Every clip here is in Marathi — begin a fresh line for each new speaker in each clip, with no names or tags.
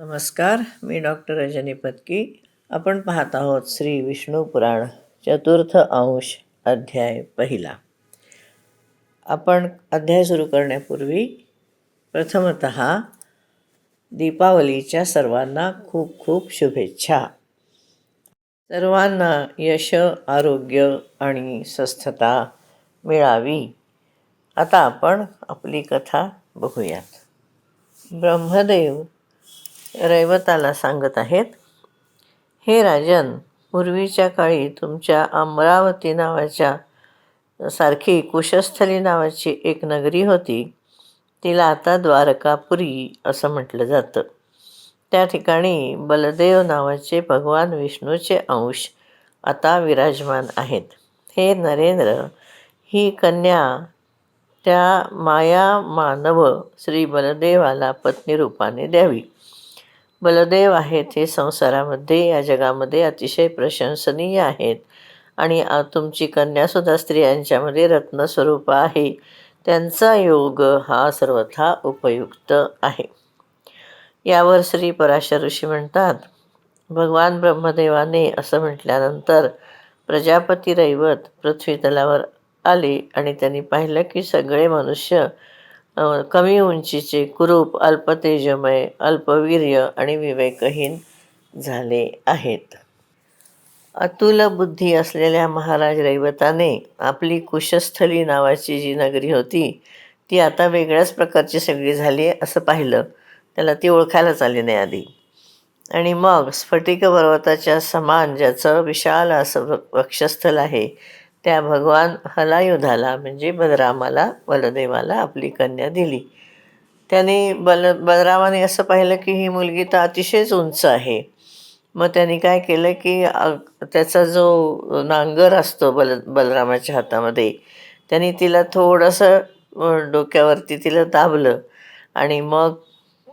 नमस्कार मी डॉक्टर रजनी पत्की. आपण पाहत आहोत श्री विष्णू पुराण चतुर्थ अंश अध्याय पहिला. आपण अध्याय सुरू करण्यापूर्वी प्रथमत दीपावलीच्या सर्वांना खूप खूप शुभेच्छा. सर्वांना यश आरोग्य आणि स्वस्थता मिळावी. आता आपण आपली कथा बघूयात. ब्रह्मदेव रैवताला सांगत आहेत हे राजन पूर्वीच्या काळी तुमच्या अमरावती नावाच्या सारखी कुशस्थली नावाची एक नगरी होती. तिला आता द्वारकापुरी असं म्हटलं जातं. त्या ठिकाणी बलदेव नावाचे भगवान विष्णूचे अंश आता विराजमान आहेत. हे नरेंद्र ही कन्या त्या माया मानव श्री बलदेवाला पत्नी रूपाने द्यावी. बलदेव आहेत हे संसारामध्ये या जगामध्ये अतिशय प्रशंसनीय आहेत. आणि तुमची कन्यासुद्धा स्त्रियांच्यामध्ये रत्नस्वरूप आहे. त्यांचा योग हा सर्वथा उपयुक्त आहे. यावर श्री पराशर ऋषी म्हणतात भगवान ब्रह्मदेवाने असं म्हटल्यानंतर प्रजापती रैवत पृथ्वीतलावर आले आणि त्यांनी पाहिलं की सगळे मनुष्य कमी उंचीचे कुरूप अल्पतेजमय अल्पवीर्य आणि विवेकहीन झाले आहेत. अतुल बुद्धी असलेल्या महाराज रैवताने आपली कुशस्थली नावाची जी नगरी होती ती आता वेगळ्याच प्रकारची सगळी झाली आहे असं पाहिलं. त्याला ती ओळखायलाच आली नाही आधी. आणि मग स्फटिक पर्वताच्या समान ज्याचं विशाल असं वक्षस्थल आहे त्या भगवान हलायुधाला म्हणजे बलरामाला बलदेवाला आपली कन्या दिली. त्याने बल बलरामाने असं पाहिलं की ही मुलगी तर अतिशयच उंच आहे. मग त्यांनी काय केलं की त्याचा जो नांगर असतो बल बलरामाच्या हातामध्ये त्यांनी तिला थोडंसं डोक्यावरती तिला दाबलं. आणि मग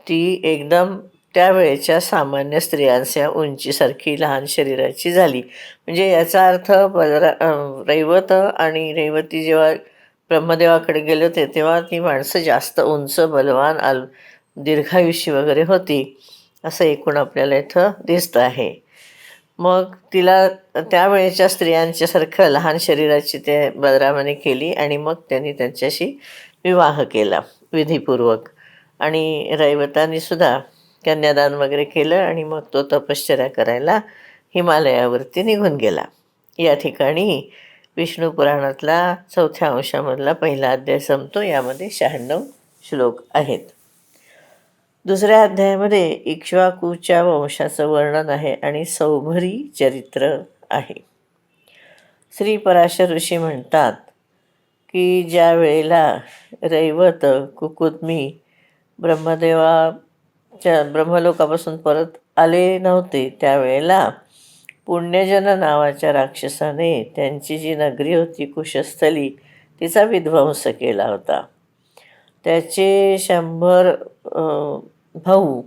ती एकदम त्यावेळेच्या सामान्य स्त्रियांच्या उंचीसारखी लहान शरीराची झाली. म्हणजे याचा अर्थ बलरा रैवत आणि रैवती जेव्हा ब्रह्मदेवाकडे गेले होते तेव्हा ती माणसं जास्त उंच बलवान आल दीर्घायुषी वगैरे होती असं एकूण आपल्याला इथं दिसतं आहे. मग तिला त्यावेळेच्या स्त्रियांच्यासारखं लहान शरीराची ते बलरामाने केली आणि मग त्यांनी त्यांच्याशी विवाह केला विधीपूर्वक. आणि रैवतानीसुद्धा कन्यादान वगैरे केलं आणि मग तो तपश्चर्या करायला हिमालयावरती निघून गेला. या ठिकाणी विष्णू पुराणातला चौथ्या अंशामधला पहिला अध्याय संपतो. यामध्ये शहाण्णव श्लोक आहेत. दुसऱ्या अध्यायामध्ये इक्ष्वाकूच्या वंशाचं वर्णन आहे आणि सौभरी चरित्र आहे. श्री पराशर ऋषी म्हणतात की ज्या वेळेला रैवत कुकुत्मी ब्रह्मदेवा च्या ब्रह्मलोकापासून परत आले नव्हते त्यावेळेला पुण्यजन नावाच्या राक्षसाने त्यांची जी नगरी होती कुशस्थली तिचा विध्वंस केला होता. त्याचे शंभर भाऊ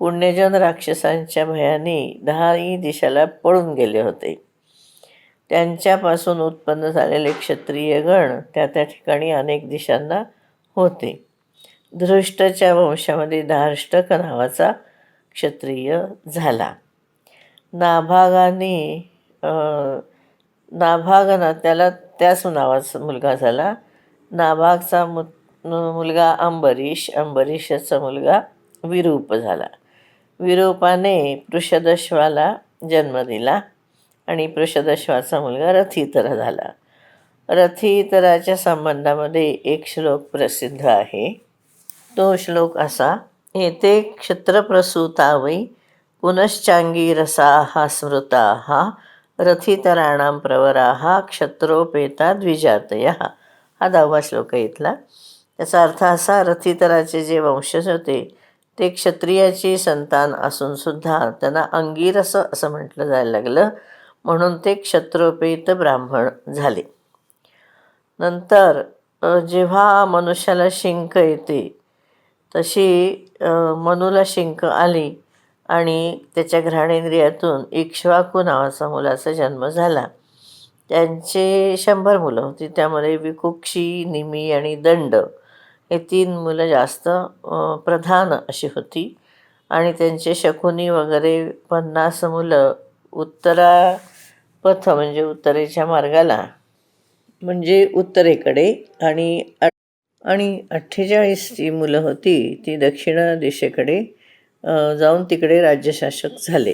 पुण्यजन राक्षसांच्या भयाने दहाही दिशाला पळून गेले होते. त्यांच्यापासून उत्पन्न झालेले क्षत्रिय गण त्या त्या ठिकाणी अनेक दिशांना होते. धृष्टच्या वंशामध्ये धार्ष्टक नावाचा क्षत्रिय झाला. नाभागाने नाभागना त्याला त्याच नावाचा मुलगा झाला. नाभागचा मु मुलगा अंबरीश अंबरीशाचा मुलगा विरूप झाला. विरूपाने पृषदश्वाला जन्म दिला आणि पृषदश्वाचा मुलगा रथीतर झाला. रथीतराच्या संबंधामध्ये एक श्लोक प्रसिद्ध आहे. तो श्लोक असा येते क्षत्रप्रसूता वै पुनश्चांगी रसा हा स्मृता हा रथितराणाम प्रवरा हा क्षत्रोपेता द्विजातय. हा दहावा श्लोक आहे इथला. त्याचा अर्थ असा रथितराचे जे वंशज होते ते क्षत्रियाची संतान असूनसुद्धा त्यांना अंगीरस असं म्हटलं जायला लागलं. म्हणून ते क्षत्रोपेत ब्राह्मण झाले. नंतर जेव्हा मनुष्याला शिंक येते तशी मनूला शिंक आली आणि त्याच्या घ्राणेंद्रियातून इक्ष्वाकू नावाचा मुलाचा जन्म झाला. त्यांचे शंभर मुलं होती. त्यामध्ये विकुक्षी निमी आणि दंड हे तीन मुलं जास्त प्रधान अशी होती. आणि त्यांचे शकुनी वगैरे पन्नास मुलं उत्तरा पथ म्हणजे उत्तरेच्या मार्गाला म्हणजे उत्तरेकडे आणि आणि अठ्ठेचाळीस जी मुलं होती ती दक्षिण दिशेकडे जाऊन तिकडे राज्यशासक झाले.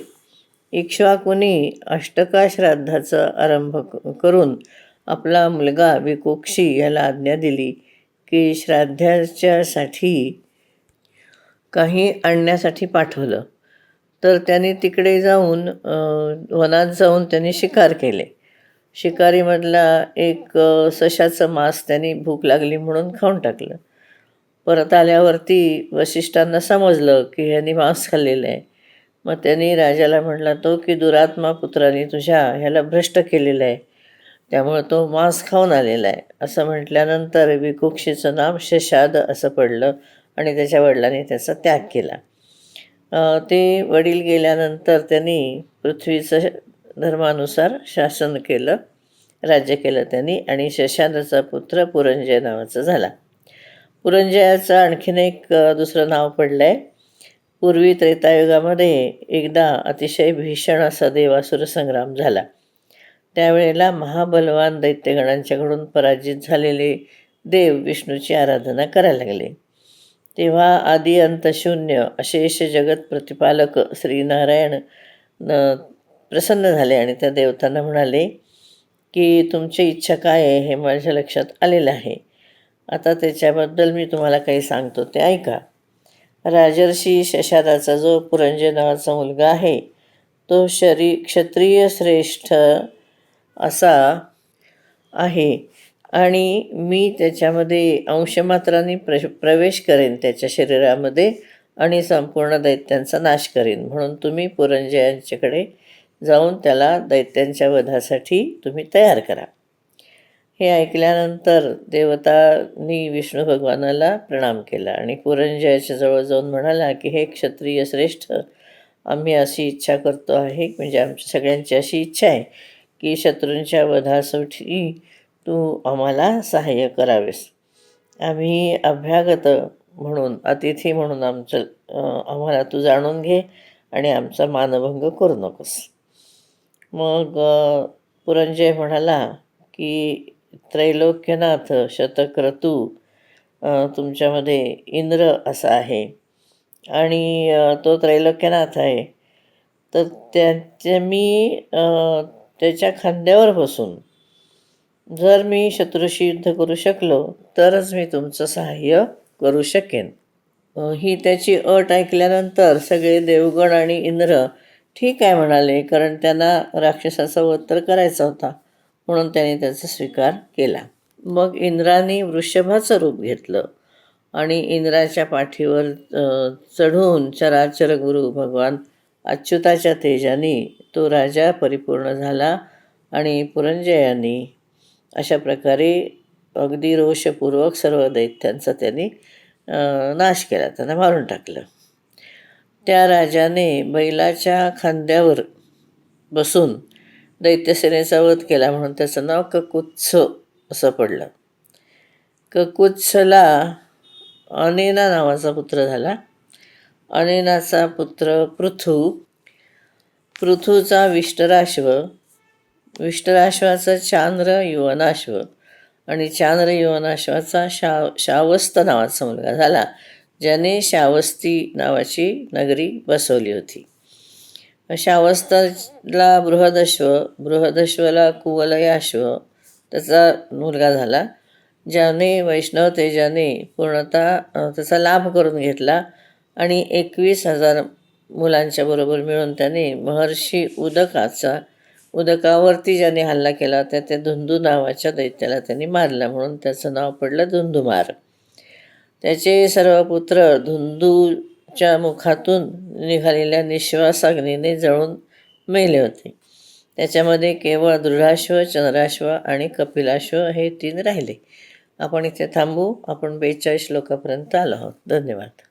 इक्ष्वाकुनी अष्टका श्राद्धाचा आरंभ क- करून आपला मुलगा विकोक्षी याला आज्ञा दिली की श्राद्धाच्यासाठी काही आणण्यासाठी पाठवलं. तर त्यांनी तिकडे जाऊन वनात जाऊन त्यांनी शिकार केले. शिकारीमधला एक सशाचं मांस त्यांनी भूक लागली म्हणून खाऊन टाकलं. परत आल्यावरती वशिष्ठांना समजलं की ह्यांनी मांस खाल्लेलं आहे. मग त्यांनी राजाला म्हणला तो की दुरात्मा पुत्राने तुझ्या ह्याला भ्रष्ट केलेलं आहे. त्यामुळे तो मांस खाऊन आलेला आहे. असं म्हटल्यानंतर विकुक्षीचं नाम शशाद असं पडलं आणि त्याच्या वडिलांनी त्याचा त्याग केला. ते वडील गेल्यानंतर त्यांनी पृथ्वीचं धर्मानुसार शासन केलं राज्य केलं त्यांनी आणि शशांतचा पुत्र पुरंजय नावाचा झाला. पुरंजयाचं आणखीन एक दुसरं नाव पडलं आहे पूर्वी त्रेतायुगामध्ये एकदा अतिशय भीषण असा देवासुर संग्राम झाला. त्यावेळेला महाबलवान दैत्यगणांच्याकडून पराजित झालेले देव विष्णूची आराधना करायला लागले. तेव्हा आदी अंतशून्य अशेष जगत प्रतिपालक श्रीनारायण न प्रसन्न झाले आणि त्या देवतांना म्हणाले की तुमची इच्छा काय आहे हे माझ्या लक्षात आलेलं आहे. आता त्याच्याबद्दल मी तुम्हाला काही सांगतो ते ऐका. राजर्षी शशादाचा जो पुरंजय नावाचा मुलगा आहे तो शरी क्षत्रिय श्रेष्ठ असा आहे आणि मी त्याच्यामध्ये अंशमात्राने प्र प्रवेश करेन त्याच्या शरीरामध्ये आणि संपूर्ण दैत्यांचा नाश करेन. म्हणून तुम्ही पुरंजयांच्याकडे जाऊन त्याला दैत्यांच्या वधासाठी तुम्ही तयार करा. हे ऐकल्यानंतर देवतांनी विष्णू भगवानाला प्रणाम केला आणि पुरंजयाच्या जवळ जाऊन म्हणाला की हे क्षत्रिय श्रेष्ठ आम्ही अशी इच्छा करतो आहे म्हणजे आमच्या सगळ्यांची अशी इच्छा आहे की शत्रूंच्या वधासाठी तू आम्हाला सहाय्य करावेस. आम्ही अभ्यागत म्हणून अतिथी म्हणून आमचं आम्हाला तू जाणून घे आणि आमचा मानभंग करू नकोस. मग पुरंजय म्हणाला की त्रैलोक्यनाथ शतक्रतू तुमच्यामध्ये इंद्र असा आहे. आणि तो त्रैलोक्यनाथ आहे. तर त्याचे मी त्याच्या खांद्यावर बसून जर मी शत्रूशी युद्ध करू शकलो तरच मी तुमचं सहाय्य करू शकेन. ही त्याची अट ऐकल्यानंतर सगळे देवगण आणि इंद्र ठीक आहे म्हणाले कारण त्यांना राक्षसाचा वध तर करायचा होता म्हणून त्याने त्याचा स्वीकार केला. मग इंद्राने वृषभाचं रूप घेतलं आणि इंद्राच्या पाठीवर चढून चराचर गुरु भगवान अच्युताच्या तेजाने तो राजा परिपूर्ण झाला आणि पुरंजयाने अशा प्रकारे अगदी रोषपूर्वक सर्व दैत्यांचा त्यांनी नाश केला त्यांना मारून टाकलं. त्या राजाने बैलाच्या खांद्यावर बसून दैत्यसेनेचा वध केला म्हणून त्याचं नाव ककुत्स असं पडलं. ककुत्सला अनेना नावाचा पुत्र झाला. अनेनाचा पुत्र पृथू पृथूचा विष्टराश्व. विष्टराश्वाचा चांद्र युवनाश्व. आणि चांद्र युवनाश्वाचा शा शावस्त नावाचा मुलगा झाला. ज्याने शावस्ती नावाची नगरी बसवली होती. शावस्ताला बृहदश्व बृहदश्वला कुवलयाश्व त्याचा मुलगा झाला. ज्याने वैष्णव तेजाने पूर्णतः त्याचा लाभ करून घेतला आणि एकवीस हजार मुलांच्या बरोबर मिळून त्याने महर्षी उदकाचा उदकावरती ज्याने हल्ला केला त्या त्या धुंदू नावाच्या दैत्याला त्यांनी मारला. म्हणून त्याचं नाव पडलं धुंदुमार्ग त्याचे सर्व पुत्र धुंदूच्या मुखातून निघालेल्या निश्वासाग्नीने जळून मेले होते. त्याच्यामध्ये केवळ दृढाश्व चंद्राश्व आणि कपिलाश्व हे तीन राहिले. आपण इथे थांबू. आपण बेचाळीस लोकांपर्यंत आलो आहोत. धन्यवाद.